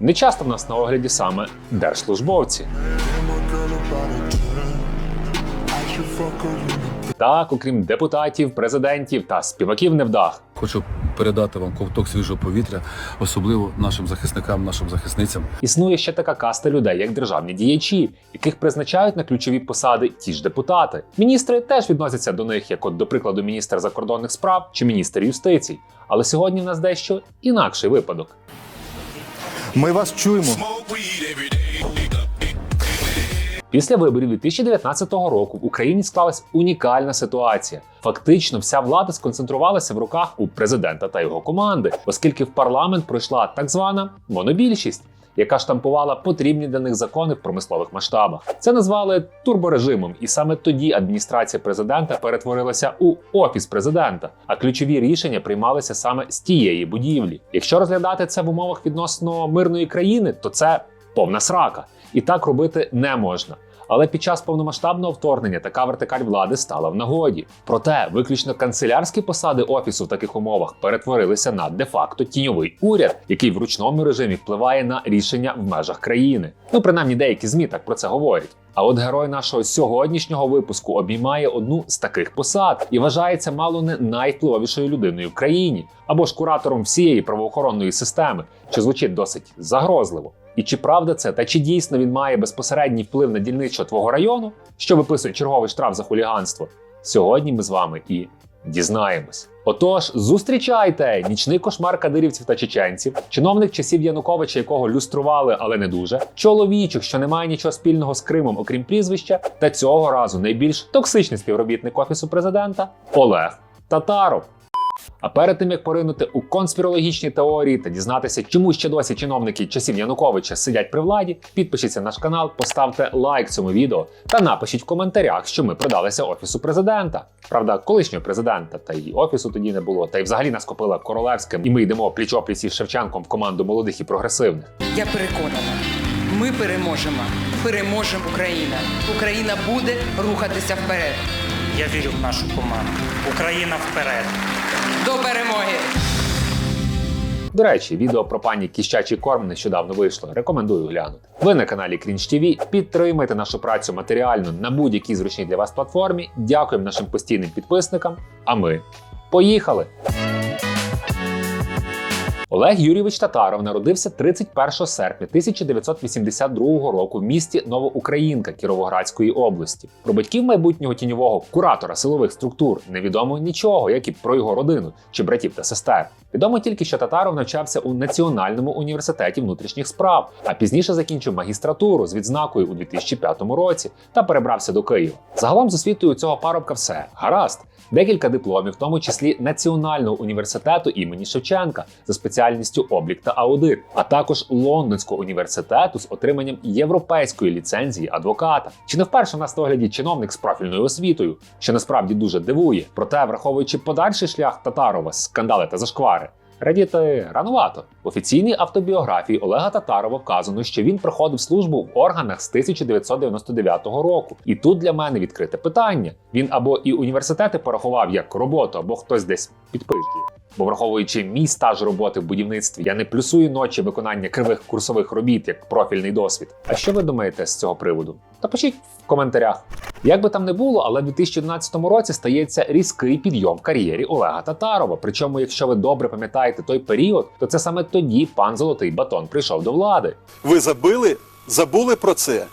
Не часто в нас на огляді саме держслужбовці. Так, окрім депутатів, президентів та співаків невдах, Хочу передати вам ковток свіжого повітря, особливо нашим захисникам, нашим захисницям. Існує ще така каста людей, як державні діячі, яких призначають на ключові посади ті ж депутати. Міністри теж відносяться до них, як от, до прикладу, міністр закордонних справ чи міністр юстиції. Але сьогодні в нас дещо інакший випадок. Ми вас чуємо. Після виборів 2019 року в Україні склалась унікальна ситуація. Фактично, вся влада сконцентрувалася в руках у президента та його команди, оскільки в парламент пройшла так звана монобільшість. Яка штампувала потрібні для них закони в промислових масштабах. Це назвали турборежимом, і саме тоді адміністрація президента перетворилася у офіс президента, а ключові рішення приймалися саме з тієї будівлі. Якщо розглядати це в умовах відносно мирної країни, то це повна срака, і так робити не можна. Але під час повномасштабного вторгнення така вертикаль влади стала в нагоді. Проте виключно канцелярські посади офісу в таких умовах перетворилися на де-факто тіньовий уряд, який в ручному режимі впливає на рішення в межах країни. Ну принаймні деякі змі так про це говорять. А от герой нашого сьогоднішнього випуску обіймає одну з таких посад і вважається мало не найвпливовішою людиною в країні або ж куратором всієї правоохоронної системи, що звучить досить загрозливо. І чи правда це, та чи дійсно він має безпосередній вплив на дільничого твого району, що виписує черговий штраф за хуліганство? Сьогодні ми з вами і дізнаємось. Отож, зустрічайте нічний кошмар кадирівців та чеченців, чиновник часів Януковича, якого люстрували, але не дуже, чоловічок, що не має нічого спільного з Кримом, окрім прізвища, та цього разу найбільш токсичний співробітник офісу президента Олег Татаров. А перед тим як поринути у конспірологічні теорії та дізнатися, чому ще досі чиновники часів Януковича сидять при владі, підпишіться на наш канал, поставте лайк цьому відео та напишіть в коментарях, що ми продалися офісу президента. Правда, колишнього президента та й офісу тоді не було. Та й взагалі нас купила королевським, і ми йдемо пліч-опліч із Шевченком в команду молодих і прогресивних. Я переконана, ми переможемо. Переможе Україна. Україна буде рухатися вперед. Я вірю в нашу команду. Україна вперед. До перемоги! До речі, відео про пані кіщачий корм нещодавно вийшло. Рекомендую глянути. Ви на каналі Крінч TV. Підтримайте нашу працю матеріально на будь-якій зручній для вас платформі. Дякуємо нашим постійним підписникам. А ми поїхали! Олег Юрійович Татаров народився 31 серпня 1982 року в місті Новоукраїнка Кіровоградської області. Про батьків майбутнього тіньового куратора силових структур невідомо нічого, як і про його родину чи братів та сестер. Відомо тільки, що Татаров навчався у Національному університеті внутрішніх справ, а пізніше закінчив магістратуру з відзнакою у 2005 році та перебрався до Києва. Загалом з освітою цього парубка все гаразд. Декілька дипломів, в тому числі Національного університету імені Шевченка за спеціальністю облік та аудит, а також Лондонського університету з отриманням європейської ліцензії адвоката. Чи не вперше в нас на огляді чиновник з профільною освітою, що насправді дуже дивує. Проте, враховуючи подальший шлях Татарова, скандали та зашквари. Радіти ранувато. В офіційній автобіографії Олега Татарова вказано, що він проходив службу в органах з 1999 року. І тут для мене відкрите питання: він або і університети порахував як роботу, або хтось десь підпижує. Бо враховуючи мій стаж роботи в будівництві, я не плюсую ночі виконання кривих курсових робіт як профільний досвід. А що ви думаєте з цього приводу? Та пишіть в коментарях. Як би там не було, але в 2011 році стається різкий підйом в кар'єрі Олега Татарова. Причому, якщо ви добре пам'ятаєте той період, то це саме тоді пан Золотий Батон прийшов до влади. Ви забили? Забули про це?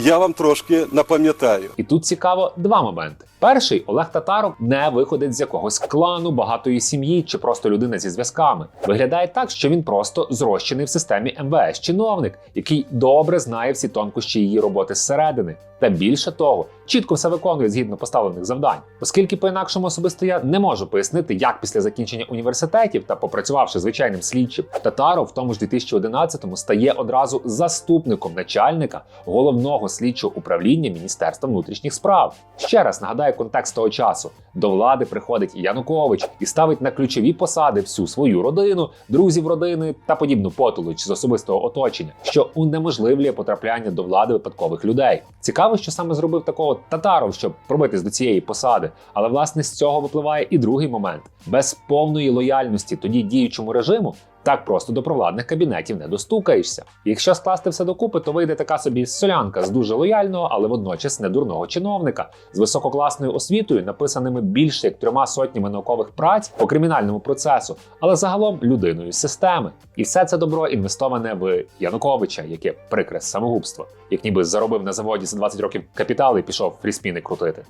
Я вам трошки напам'ятаю. І тут цікаво два моменти. Перший Олег Татаров не виходить з якогось клану, багатої сім'ї чи просто людина зі зв'язками. Виглядає так, що він просто зрощений в системі МВС чиновник, який добре знає всі тонкощі її роботи зсередини. Та більше того, чітко все виконує згідно поставлених завдань. Оскільки по-інакшому особисто я не можу пояснити, як після закінчення університетів та попрацювавши звичайним слідчим, Татаров в тому ж 2011-му стає одразу заступником начальника головного слідчого управління Міністерства внутрішніх справ. Ще раз нагадаю контекст того часу: до влади приходить Янукович і ставить на ключові посади всю свою родину, друзів родини та подібну потолоч з особистого оточення, що унеможливлює потрапляння до влади випадкових людей. Цікаво, що саме зробив такого татаров, щоб пробитись до цієї посади. Але власне з цього випливає і другий момент: без повної лояльності тоді діючому режиму Так просто до провладних кабінетів не достукаєшся. Якщо скласти все докупи, то вийде така собі солянка з дуже лояльного, але водночас недурного чиновника з висококласною освітою, написаними більше як трьома сотнями наукових праць по кримінальному процесу, але загалом людиною системи. І все це добро інвестоване в Януковича, яке прикре самогубство, як ніби заробив на заводі за 20 років капітал і пішов фріспіни крутити.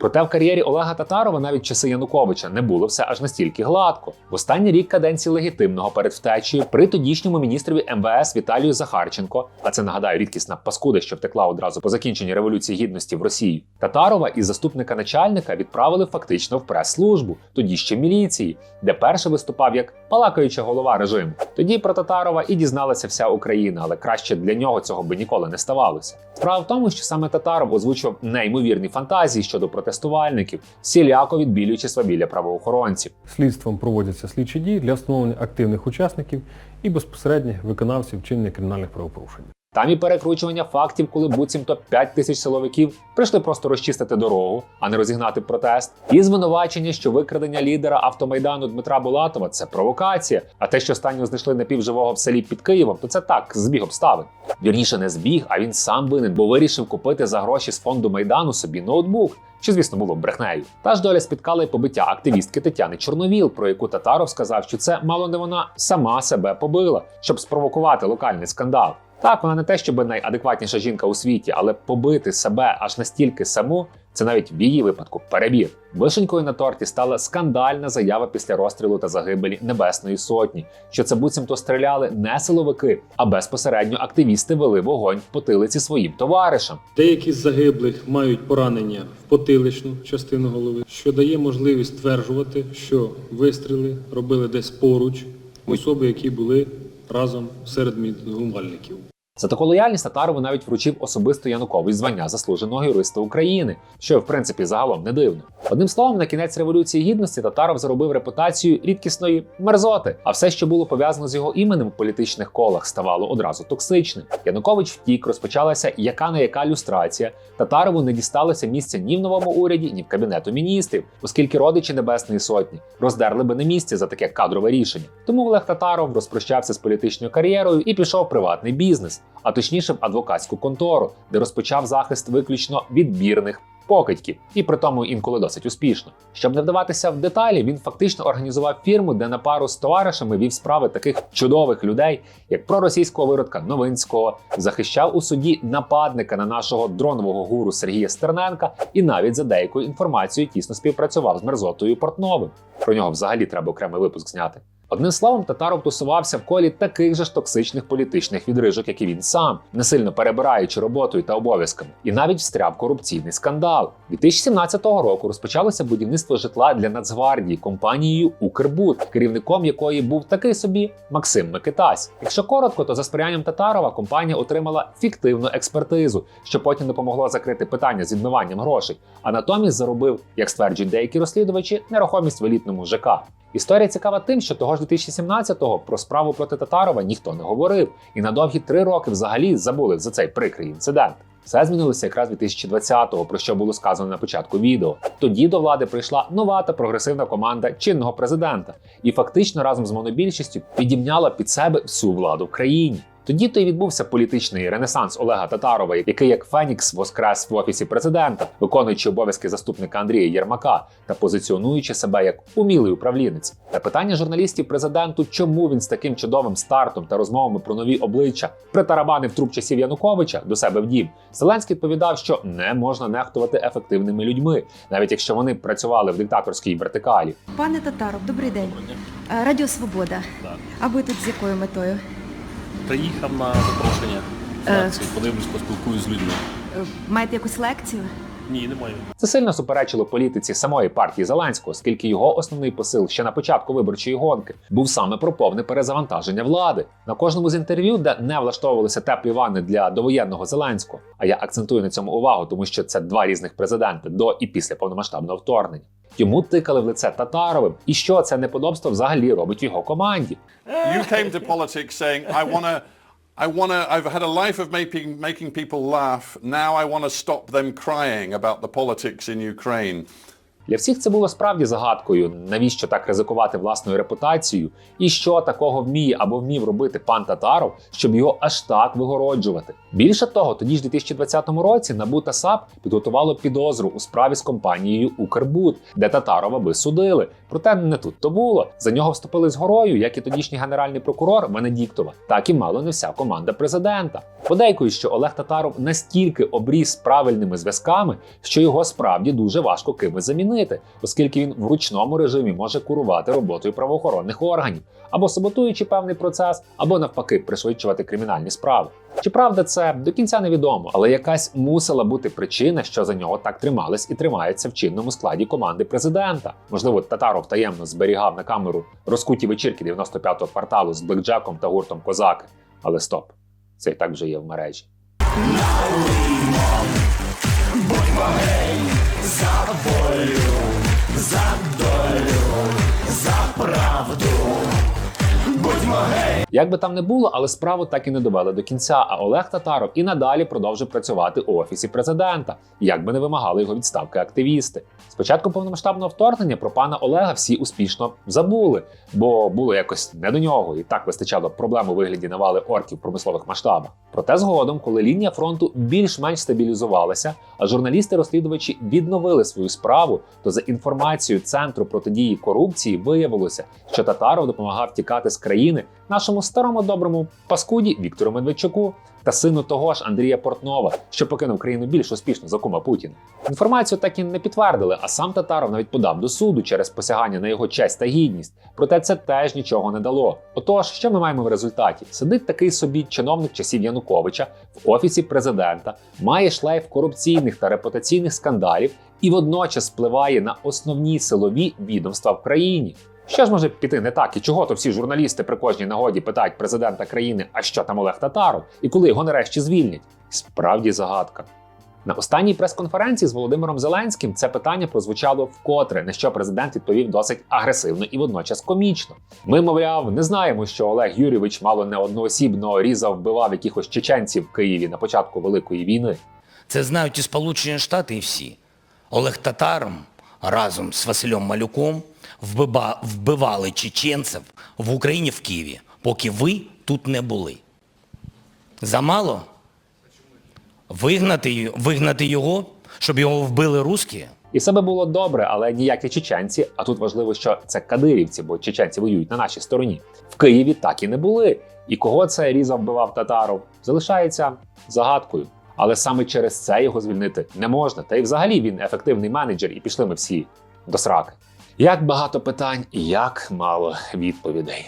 Проте в кар'єрі Олега Татарова навіть часи Януковича не було все аж настільки гладко. В останній рік каденції легітимного перед втечею при тодішньому міністрові МВС Віталію Захарченко, а це нагадаю рідкісна паскуда, що втекла одразу по закінченні революції гідності в Росію. Татарова із заступника начальника відправили фактично в прес-службу, тоді ще міліції, де перший виступав як палакаюча голова режиму. Тоді про Татарова і дізналася вся Україна, але краще для нього цього би ніколи не ставалося. Справа в тому, що саме Татаров озвучував неймовірні фантазії щодо протестувальників, всіляко відбілюючи свавілля правоохоронців. Слідством проводяться слідчі дії для встановлення активних учасників і безпосередніх виконавців вчинення кримінальних правопорушень. Там і перекручування фактів, коли буцімто 5 тисяч силовиків прийшли просто розчистити дорогу, а не розігнати протест. І звинувачення, що викрадення лідера автомайдану Дмитра Булатова це провокація. А те, що останнього знайшли напівживого в селі під Києвом, то це так, збіг обставин. Вірніше не збіг, а він сам винен, бо вирішив купити за гроші з фонду майдану собі ноутбук. Що, звісно, було брехнею. Та ж доля спіткала й побиття активістки Тетяни Чорновіл, про яку Татаров сказав, що це мало не вона сама себе побила, щоб спровокувати локальний скандал. Так, вона не те, щоб найадекватніша жінка у світі, але побити себе аж настільки саму. Це навіть в її випадку перебір. Вишенькою на торті стала скандальна заява після розстрілу та загибелі Небесної Сотні, що це буцімто стріляли не силовики, а безпосередньо активісти вели вогонь в потилиці своїм товаришам. Деякі з загиблих мають поранення в потиличну частину голови, що дає можливість стверджувати, що вистріли робили десь поруч особи, які були разом серед мітингувальників. За таку лояльність Татарову навіть вручив особисто Янукович звання заслуженого юриста України, що в принципі загалом не дивно. Одним словом, на кінець революції гідності Татаров заробив репутацію рідкісної мерзоти, а все, що було пов'язано з його іменем у політичних колах, ставало одразу токсичним. Янукович втік, розпочалася яка не яка люстрація. Татарову не дісталося місця ні в новому уряді, ні в кабінету міністрів, оскільки родичі Небесної Сотні роздерли би на місці за таке кадрове рішення. Тому Олег Татаров розпрощався з політичною кар'єрою і пішов в приватний бізнес, а точніше в адвокатську контору, де розпочав захист виключно відбірних покидьків, і при тому інколи досить успішно. Щоб не вдаватися в деталі, він фактично організував фірму, де на пару з товаришами вів справи таких чудових людей, як проросійського виродка Новинського, захищав у суді нападника на нашого дронового гуру Сергія Стерненка і навіть за деякою інформацією тісно співпрацював з мерзотою Портновим. Про нього взагалі треба окремий випуск зняти. Одним словом, Татаров тусувався в колі таких же ж токсичних політичних відрижок, як і він сам, не сильно перебираючи роботою та обов'язками, і навіть встряв корупційний скандал. 2017 року розпочалося будівництво житла для Нацгвардії компанією Укрбуд, керівником якої був такий собі Максим Микитась. Якщо коротко, то за сприянням Татарова компанія отримала фіктивну експертизу, що потім допомогло закрити питання з відмиванням грошей, а натомість заробив, як стверджують деякі розслідувачі, нерухомість в елітному ЖК. Історія цікава тим, що того ж 2017-го про справу проти Татарова ніхто не говорив, і на довгі три роки взагалі забули за цей прикрий інцидент. Все змінилося якраз 2020-го, про що було сказано на початку відео. Тоді до влади прийшла нова та прогресивна команда чинного президента, і фактично разом з монобільшістю підімняла під себе всю владу в країні. Тоді то й відбувся політичний ренесанс Олега Татарова, який як Фенікс воскрес в офісі президента, виконуючи обов'язки заступника Андрія Єрмака та позиціонуючи себе як умілий управлінець. На питання журналістів президенту, чому він з таким чудовим стартом та розмовами про нові обличчя притарабанив труп часів Януковича до себе в дім, Зеленський відповідав, що не можна нехтувати ефективними людьми, навіть якщо вони працювали в диктаторській вертикалі. Пане Татаров, добрий день. Е, Радіо Свобода. А ви тут з якою метою? Приїхав на запрошення Е... подивлюсь, поспілкуюсь з людьми. Е, Маєте якусь лекцію? Ні, немає. Це сильно суперечило політиці самої партії Зеленського, оскільки його основний посил ще на початку виборчої гонки був саме про повне перезавантаження влади. На кожному з інтерв'ю, де не влаштовувалися теплі ванни для довоєнного Зеленського. А я акцентую на цьому увагу, тому що це два різних президенти до і після повномасштабного вторгнення. Йому тикали в лице Татаровим, і що це неподобство взагалі робить його команді. You came to politics saying, I want to, I want to, I've had a life of making, making people laugh. Now I want to stop them crying about the politics in Ukraine. Для всіх це було справді загадкою, навіщо так ризикувати власною репутацією, і що такого вміє або вмів робити пан Татаров, щоб його аж так вигороджувати. Більше того, тоді ж у 2020 році НАБУ та САП підготувало підозру у справі з компанією Укрбуд, де Татарова би судили. Проте не тут то було. За нього вступили з горою, як і тодішній генеральний прокурор Венедіктова, так і мало не вся команда президента. Подейкують, що Олег Татаров настільки обріз правильними зв'язками, що його справді дуже важко кимось замінити, оскільки він в ручному режимі може курувати роботою правоохоронних органів, або саботуючи певний процес, або навпаки пришвидшувати кримінальні справи. Чи правда це до кінця невідомо, але якась мусила бути причина, що за нього так тримались і тримаються в чинному складі команди президента. Можливо, Татаров таємно зберігав на камеру розкуті вечірки 95-го кварталу з блекджеком та гуртом Козаки. Але стоп, це і так вже є в мережі за волю, за долю, за правду. Як би там не було, але справу так і не довели до кінця. А Олег Татаров і надалі продовжив працювати у офісі президента, як би не вимагали його відставки активісти. Спочатку повномасштабного вторгнення про пана Олега всі успішно забули, бо було якось не до нього, і так вистачало проблем у вигляді навали орків в промислових масштабах. Проте згодом, коли лінія фронту більш-менш стабілізувалася, а журналісти-розслідувачі відновили свою справу, то за інформацією центру протидії корупції виявилося, що Татаров допомагав тікати з країни нашому старому доброму паскуді Віктору Медведчуку та сину того ж Андрія Портнова, що покинув країну більш успішно за кума Путіна. Інформацію так і не підтвердили, а сам Татаров навіть подав до суду через посягання на його честь та гідність. Проте це теж нічого не дало. Отож, що ми маємо в результаті? Сидить такий собі чиновник часів Януковича в офісі президента, має шлейф корупційних та репутаційних скандалів і водночас впливає на основні силові відомства в країні. Що ж може піти не так, і чого то всі журналісти при кожній нагоді питають президента країни, а що там Олег Татаров, і коли його нарешті звільнять? Справді загадка. На останній прес-конференції з Володимиром Зеленським це питання прозвучало вкотре, на що президент відповів досить агресивно і водночас комічно. Ми, мовляв, не знаємо, що Олег Юрійович мало не одноосібно різав, вбивав якихось чеченців в Києві на початку Великої війни. Це знають і Сполучені Штати, і всі. Олег Татаром разом з Василем Малюком вбивали чеченців в Україні в Києві, поки ви тут не були. Замало? Вигнати, вигнати його, щоб його вбили русські? І все би було добре, але ніякі чеченці. А тут важливо, що це кадирівці, бо чеченці воюють на нашій стороні. В Києві так і не були. І кого це різав вбивав татаров, залишається загадкою. Але саме через це його звільнити не можна. Та й взагалі він ефективний менеджер, і пішли ми всі до сраки. Як багато питань, як мало відповідей.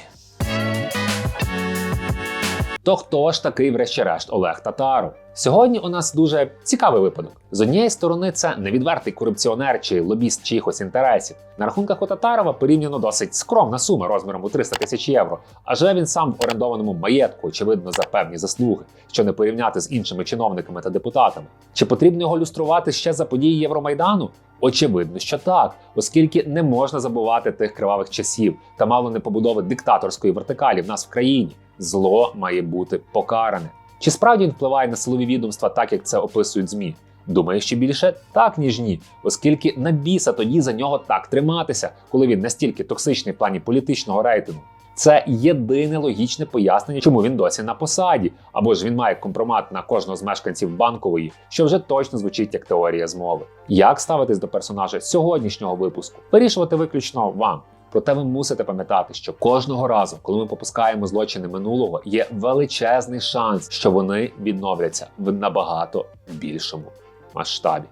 То хто ж такий, врешті-решт, Олег Татаров? Сьогодні у нас дуже цікавий випадок. З однієї сторони, це невідвертий корупціонер чи лобіст чиїхось інтересів. На рахунках у Татарова порівняно досить скромна сума розміром у 300 тисяч євро. А живе він сам в орендованому маєтку, очевидно, за певні заслуги, що не порівняти з іншими чиновниками та депутатами. Чи потрібно його люструвати ще за події Євромайдану? Очевидно, що так, оскільки не можна забувати тих кривавих часів та мало не побудови диктаторської вертикалі в нас в країні. Зло має бути покаране. Чи справді він впливає на силові відомства, так як це описують змі? Думаю, що більше так ніж ні, оскільки на біса тоді за нього так триматися, коли він настільки токсичний в плані політичного рейтингу. Це єдине логічне пояснення, чому він досі на посаді, або ж він має компромат на кожного з мешканців банкової, що вже точно звучить як теорія змови. Як ставитись до персонажа сьогоднішнього випуску? Вирішувати виключно вам. Проте ви мусите пам'ятати, що кожного разу, коли ми попускаємо злочини минулого, є величезний шанс, що вони відновляться в набагато більшому масштабі.